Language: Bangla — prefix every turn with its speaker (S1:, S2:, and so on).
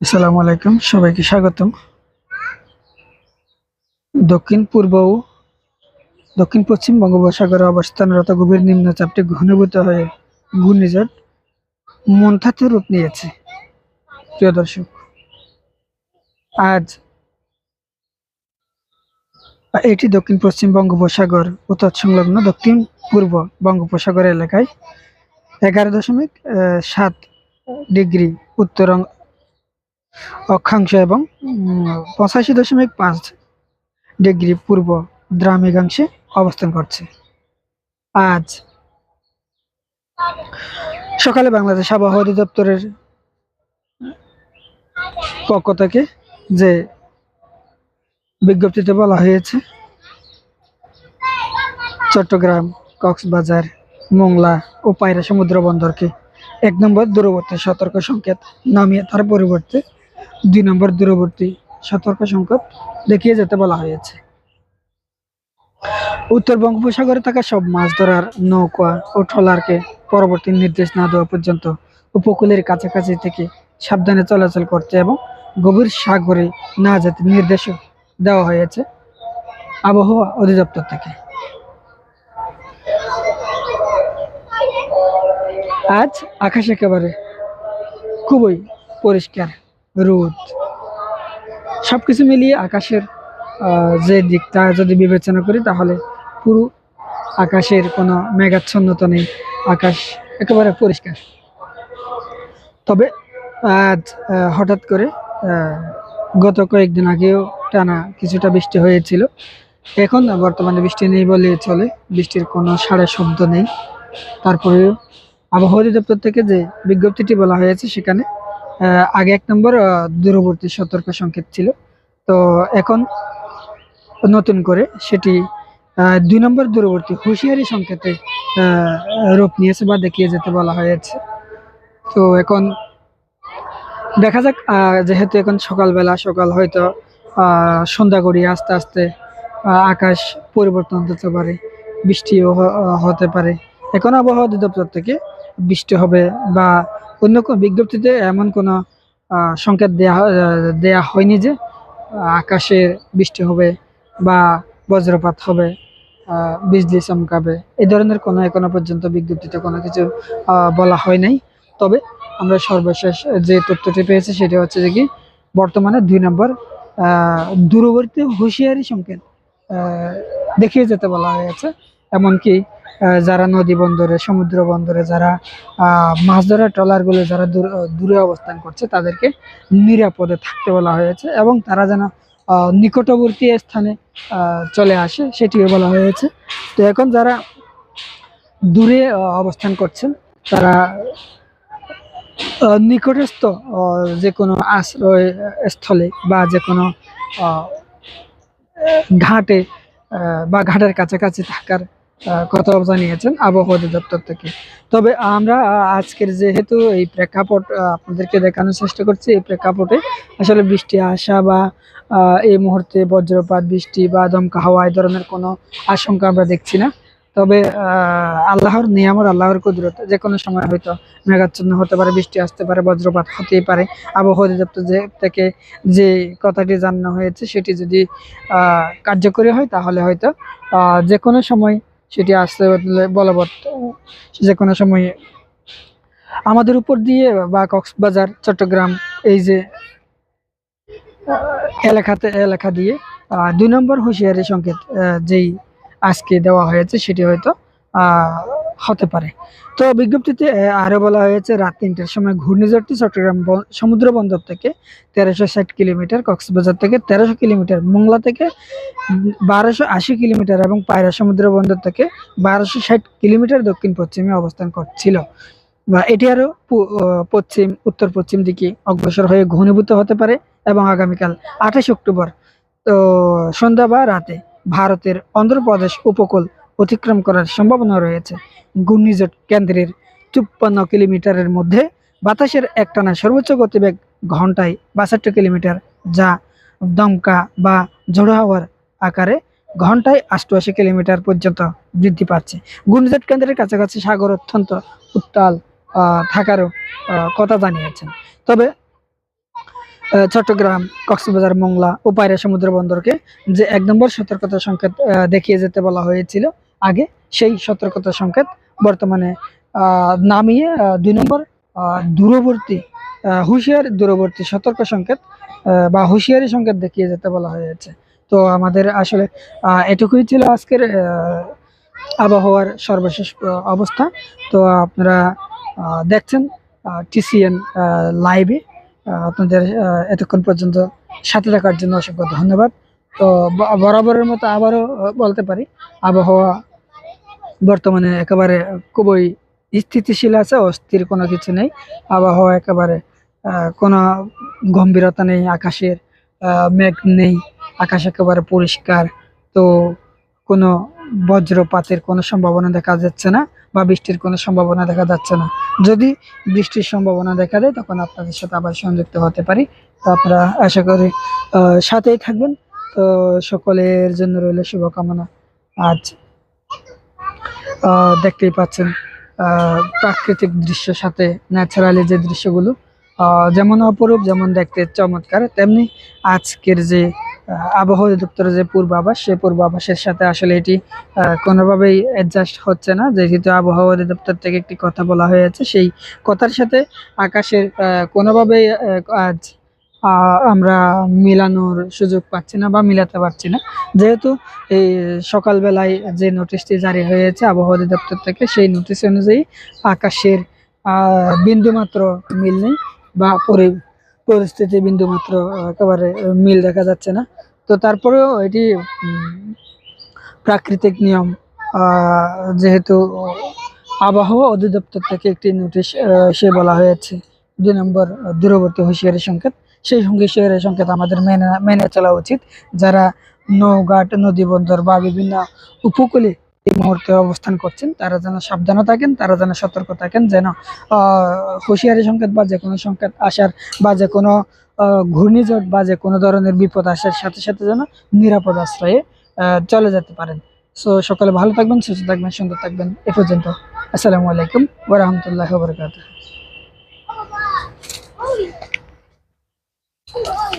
S1: আসসালামু আলাইকুম, সবাইকে স্বাগতম। দক্ষিণ পূর্ব ও দক্ষিণ পশ্চিম বঙ্গোপসাগরে অবস্থানরত গভীর নিম্নচাপটি ঘনীভূত হয়ে ঘূর্ণিঝড় মন্থাতে রূপ নিয়েছে। প্রিয় দর্শক, আজ এটি দক্ষিণ পশ্চিম বঙ্গোপসাগর ও তৎসংলগ্ন দক্ষিণ পূর্ব বঙ্গোপসাগর এলাকায় এগারো দশমিক সাত ডিগ্রি উত্তর অক্ষাংশ এবং পঁচাশি দশমিক পাঁচ ডিগ্রি পূর্ব দ্রামিকাংশে অবস্থান করছে। আজ সকালে বাংলাদেশ আবহাওয়া অধিদপ্তরের পক্ষ থেকে যে বিজ্ঞপ্তিতে বলা হয়েছে, চট্টগ্রাম, কক্সবাজার, মোংলা ও পায়রা সমুদ্র বন্দরকে এক নম্বর দূরবর্তী সতর্ক সংকেত নামিয়ে তার পরিবর্তে দুই নম্বর দূরবর্তী সতর্ক সংকেত দেখিয়ে যেতে বলা হয়েছে। উত্তর বঙ্গোপসাগরে থাকা সব মাছ ধরার নৌকা ও ট্রলারকে পরবর্তী নির্দেশ না দেওয়া পর্যন্ত উপকূলের কাছাকাছি থেকে সাবধানে চলাচল করতে এবং গভীর সাগরে না যেতে নির্দেশ দেওয়া হয়েছে আবহাওয়া অধিদপ্তর থেকে। আজ আকাশ একেবারে খুবই পরিষ্কার, রোদ। সবকিছু মিলিয়ে আকাশের যে দিকটা যদি বিবেচনা করি তাহলে পুরো আকাশের কোনো মেঘাচ্ছন্নতা নেই। আকাশ একেবারে পরিষ্কার। তবে আজ হঠাৎ করে গত কয়েকদিন আগেও টানা কিছুটা বৃষ্টি হয়েছিল। এখন বর্তমানে বৃষ্টি নেই বলে চলে। বৃষ্টির কোনো সাড়ে শব্দ নেই। তারপরেও আবহাওয়া অধিদপ্তর থেকে যে বিজ্ঞপ্তিটি বলা হয়েছে সেখানে আগে এক নম্বর দূরবর্তী সতর্ক সংকেত ছিল। তো এখন নতুন করে সেটি দুই নম্বর দূরবর্তী হুঁশিয়ারি সংকেতে রূপ নিয়েছে বা দেখিয়ে যেতে বলা হয়েছে। তো এখন দেখা যাক যেহেতু এখন সকালবেলা, সকাল হয়তো সন্ধ্যা গড়িয়ে আস্তে আস্তে আকাশ পরিবর্তন হতে পারে, বৃষ্টিও হতে পারে। এখন আবহাওয়া অধিদপ্তর থেকে বৃষ্টি হবে বা অন্য কোনো বিজ্ঞপ্তিতে এমন কোনো সংকেত দেয়া দেয়া হয়নি যে আকাশে বৃষ্টি হবে বা বজ্রপাত হবে বিজলি চমকাবে, এই ধরনের কোনো এখনও পর্যন্ত বিজ্ঞপ্তিতে কোনো কিছু বলা হয় নাই। তবে আমরা সর্বশেষ যে তথ্যটি পেয়েছি সেটা হচ্ছে যে কি, বর্তমানে দুই নম্বর দূরবর্তী হুঁশিয়ারি সংকেত দেখিয়ে যেতে বলা হয়েছে। এমনকি যারা নদী বন্দরে, সমুদ্র বন্দরে, যারা মাছ ধরার ট্রলারগুলো যারা দূরে অবস্থান করছে, তাদেরকে নিরাপদে থাকতে বলা হয়েছে এবং তারা যেন নিকটবর্তী স্থানে চলে আসে, সেটিও বলা হয়েছে। তো এখন যারা দূরে অবস্থান করছেন, তারা নিকটস্থ যে কোনো আশ্রয় স্থলে বা যে কোনো ঘাটে বা ঘাটের কাছাকাছি থাকার কথা জানিয়েছেন আবহাওয়া অধিদপ্তর থেকে। তবে আমরা আজকের যেহেতু এই প্রেক্ষাপট আপনাদেরকে দেখানোর চেষ্টা করছি, এই প্রেক্ষাপটে আসলে বৃষ্টি আসা বা এই মুহূর্তে বজ্রপাত, বৃষ্টি বা দমকা হাওয়া এই ধরনের কোনো আশঙ্কা আমরা দেখছি না। তবে আল্লাহর নিয়ামর আল্লাহর কুদরত, যে কোনো সময় হয়তো মেঘাচ্ছন্ন হতে পারে, বৃষ্টি আসতে পারে, বজ্রপাত হতেই পারে। আবহাওয়া অধিদপ্তর যে থেকে যে কথাটি জানানো হয়েছে, সেটি যদি কার্যকরী হয়, তাহলে হয়তো যে কোনো সময় সেটি আসতে বলবৎ যে কোনো সময়ে। আমাদের উপর দিয়ে বা কক্সবাজার, চট্টগ্রাম, এই যে এলাকাতে এলাকা দিয়ে দুই নম্বর হুঁশিয়ারি সংকেত যেই আজকে দেওয়া হয়েছে সেটি হয়তো হতে পারে। তো বিজ্ঞপ্তিতে আরও বলা হয়েছে, রাত তিনটার সময় ঘূর্ণিঝড়টি চট্টগ্রাম সমুদ্র বন্দর থেকে তেরোশো ষাট কিলোমিটার, কক্সবাজার থেকে তেরোশো কিলোমিটার, মোংলা থেকে বারোশো আশি কিলোমিটার এবং পায়রা সমুদ্র বন্দর থেকে বারোশো ষাট কিলোমিটার দক্ষিণ পশ্চিমে অবস্থান করছিল। বা এটি আরও পশ্চিম উত্তর পশ্চিম দিকে অগ্রসর হয়ে ঘনীভূত হতে পারে এবং আগামীকাল আঠাশ অক্টোবর, তো সন্ধ্যা বা রাতে ভারতের অন্ধ্রপ্রদেশ উপকূল অতিক্রম করার সম্ভাবনা রয়েছে। ঘূর্ণিঝড় কেন্দ্রের চুপ্পান্ন কিলোমিটারের মধ্যে বাতাসের একটানা সর্বোচ্চ গতিবেগ ঘন্টায় বাষট্টি কিলোমিটার, যা দমকা বা ঝোড়ো হাওয়ার আকারে ঘন্টায় অষ্টআশি কিলোমিটার পর্যন্ত বৃদ্ধি পাচ্ছে। ঘূর্ণিঝড় কেন্দ্রের কাছাকাছি সাগর অত্যন্ত উত্তাল থাকারও কথা জানিয়েছেন। তবে চট্টগ্রাম, কক্সবাজার, মোংলা ও পায়রা সমুদ্র বন্দরকে যে এক নম্বর সতর্কতা সংকেত দেখিয়ে যেতে বলা হয়েছিল আগে সেই সতর্কতা সংকেত বর্তমানে নামিয়ে দুই নম্বর দূরবর্তী হুঁশিয়ার, দূরবর্তী সতর্ক সংকেত বা হুঁশিয়ারি সংকেত দেখিয়ে যেতে বলা হয়েছে। তো আমাদের আসলে এটুকুই ছিল আজকের আবহাওয়ার সর্বশেষ অবস্থা। তো আপনারা দেখছেন টিসিএন লাইভে আপনাদের এতক্ষণ পর্যন্ত সাথে থাকার জন্য অসংখ্য ধন্যবাদ। তো বরাবরের মতো আবারও বলতে পারি, আবহাওয়া বর্তমানে একেবারে খুবই স্থিতিশীল আছে, অস্থির কোনো কিছু নেই। আবহাওয়া একেবারে কোনো গম্ভীরতা নেই, আকাশের মেঘ নেই, আকাশ একেবারে পরিষ্কার। তো কোনো বজ্রপাতের কোনো সম্ভাবনা দেখা যাচ্ছে না বা বৃষ্টির কোনো সম্ভাবনা দেখা যাচ্ছে না। যদি বৃষ্টির সম্ভাবনা দেখা দেয়, তখন আপনাদের সাথে আবার সংযুক্ত হতে পারি। তো আপনারা আশা করি সাথেই থাকবেন। তো সকলের জন্য রইল শুভকামনা। আজ দেখতেই পাচ্ছেন প্রাকৃতিক দৃশ্যের সাথে ন্যাচারালি যে দৃশ্যগুলো যেমন অপরূপ, যেমন দেখতে চমৎকার, তেমনি আজকের যে আবহাওয়া দপ্তরের যে পূর্বাভাস, সেই পূর্বাভাসের সাথে আসলে এটি কোনোভাবেই অ্যাডজাস্ট হচ্ছে না। যেহেতু আবহাওয়া অধিদপ্তর থেকে একটি কথা বলা হয়েছে, সেই কথার সাথে আকাশের কোনোভাবেই আজ আমরা মিলানোর সুযোগ পাচ্ছি না বা মিলাতে পারছি না। যেহেতু এই সকালবেলায় যে নোটিশটি জারি হয়েছে আবহাওয়া দপ্তর থেকে, সেই নোটিশ অনুযায়ী আকাশের বিন্দুমাত্র মিল নেই বা পরি, পরিস্থিতি বিন্দুমাত্র একেবারে মিল দেখা যাচ্ছে না। তো তারপরেও এটি প্রাকৃতিক নিয়ম যেহেতু আবহাওয়া অধিদপ্তর থেকে একটি নোটিশ সে বলা হয়েছে। দুই নম্বর, দূরবর্তী হুঁশিয়ারি সংকেত। সেই সঙ্গে হুঁশিয়ারি সংকেত আমাদের মেনে মেনে চলা উচিত। যারা নৌঘাট নদী বন্দর বা বিভিন্ন উপকূলে এই মুহূর্তে অবস্থান করছেন, তারা যেন সাবধানে থাকেন, তারা যেন সতর্ক থাকেন, যেন হুঁশিয়ারি সংকেত বা যে কোনো সংকেত আসার বা যে কোনো ঘূর্ণিঝড় বা যে কোনো ধরনের বিপদ আসার সাথে সাথে যেন নিরাপদ আশ্রয়ে চলে যেতে পারেন। সো, সকলে ভালো থাকবেন, সুস্থ থাকবেন, সুন্দর থাকবেন। এ পর্যন্ত। আসসালামু আলাইকুম ওরহমতুল্লাহ বরকাত Hello.